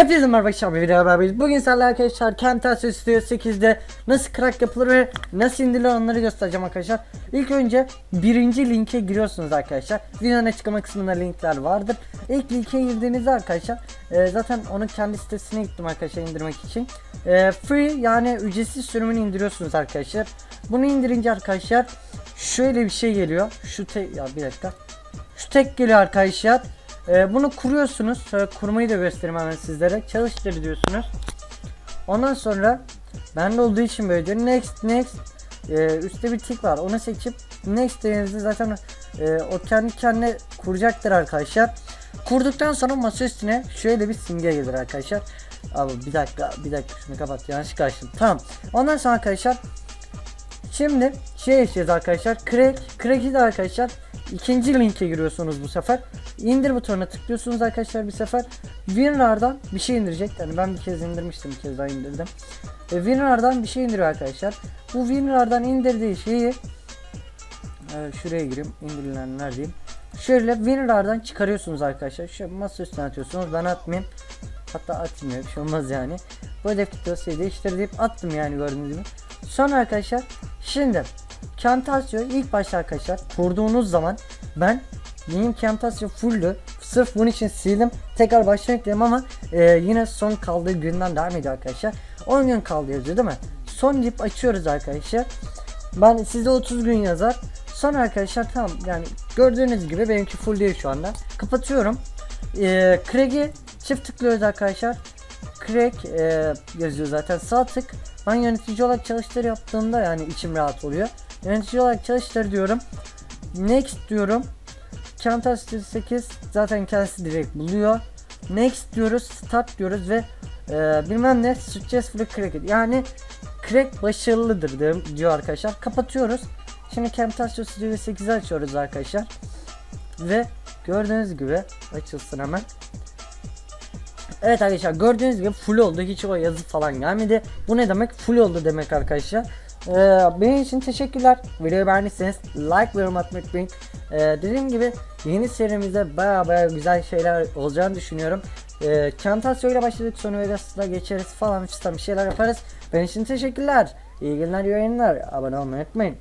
Hepinize merhaba arkadaşlar bir video beraberiz. Bugün sizlerle arkadaşlar Camtasia Studio 8'de nasıl crack yapılır ve nasıl indirilir onları göstereceğim arkadaşlar. İlk önce birinci linke giriyorsunuz arkadaşlar. Videonun açıklama kısmında linkler vardır. İlk linke girdiğinizde arkadaşlar e, zaten onun kendi sitesine gittim arkadaşlar indirmek için. E, free yani ücretsiz sürümünü indiriyorsunuz arkadaşlar. Bunu indirince arkadaşlar şöyle bir şey geliyor. Şu te ya bir dakika. Şu tek geliyor arkadaşlar. Ee, bunu kuruyorsunuz. Kurmayı da göstereyim hemen sizlere. Çalıştır diyorsunuz. Ondan sonra bende olduğu için böyle diyor. Next next. Ee, üstte bir tik var. Onu seçip next dediğinizde zaten e, o kendi kendine kuracaktır arkadaşlar. Kurduktan sonra masa üstüne şöyle bir simge gelir arkadaşlar. Abi bir dakika bir dakika şunu kapat yanlış açtım. Tamam. Ondan sonra arkadaşlar Şimdi şey yaşayacağız arkadaşlar. Crack, Crack'i de arkadaşlar ikinci linke giriyorsunuz bu sefer. İndir butonuna tıklıyorsunuz arkadaşlar bir sefer. WinRAR'dan bir şey indirecek. Yani ben bir kez indirmiştim, bir kez daha indirdim. E, WinRAR'dan bir şey indiriyor arkadaşlar. Bu WinRAR'dan indirdiği şeyi e, şuraya gireyim. İndirilenler diyeyim. Şöyle WinRAR'dan çıkarıyorsunuz arkadaşlar. Şöyle masa üstüne atıyorsunuz. Ben atmayayım. Hatta atmıyor. Bir şey olmaz yani. Bu hedef dosyayı değiştir deyip attım yani gördüğünüz gibi. Sonra arkadaşlar şimdi Camtasia ilk başta arkadaşlar kurduğunuz zaman ben benim Camtasia full'ü sırf bunun için sildim. Tekrar baştan ekledim ama e, yine son kaldığı günden devam ediyor arkadaşlar. 10 gün kaldı yazıyor değil mi? Son deyip açıyoruz arkadaşlar. Ben sizde 30 gün yazar. Sonra arkadaşlar tamam yani gördüğünüz gibi benimki full değil şu anda. Kapatıyorum. E, Craig'i çift tıklıyoruz arkadaşlar Craig e, yazıyor zaten sağ ben yönetici olarak çalıştır yaptığımda yani içim rahat oluyor. Yönetici olarak çalıştır diyorum. Next diyorum. Camtasia 8 zaten kendisi direkt buluyor. Next diyoruz, start diyoruz ve e, bilmem ne successfully cracked. Yani crack başarılıdır diyor, diyor arkadaşlar. Kapatıyoruz. Şimdi Camtasia Studio 8'i açıyoruz arkadaşlar. Ve gördüğünüz gibi açılsın hemen. Evet arkadaşlar gördüğünüz gibi full oldu. Hiç o yazı falan gelmedi. Bu ne demek? Full oldu demek arkadaşlar. Ee, benim için teşekkürler. Videoyu beğendiyseniz like ve yorum atmayı unutmayın. Ee, dediğim gibi yeni serimizde baya baya güzel şeyler olacağını düşünüyorum. Ee, Camtasia ile başladık sonra Vegas'la geçeriz falan fistan bir şeyler yaparız. Benim için teşekkürler. İyi günler, iyi yayınlar. Abone olmayı unutmayın.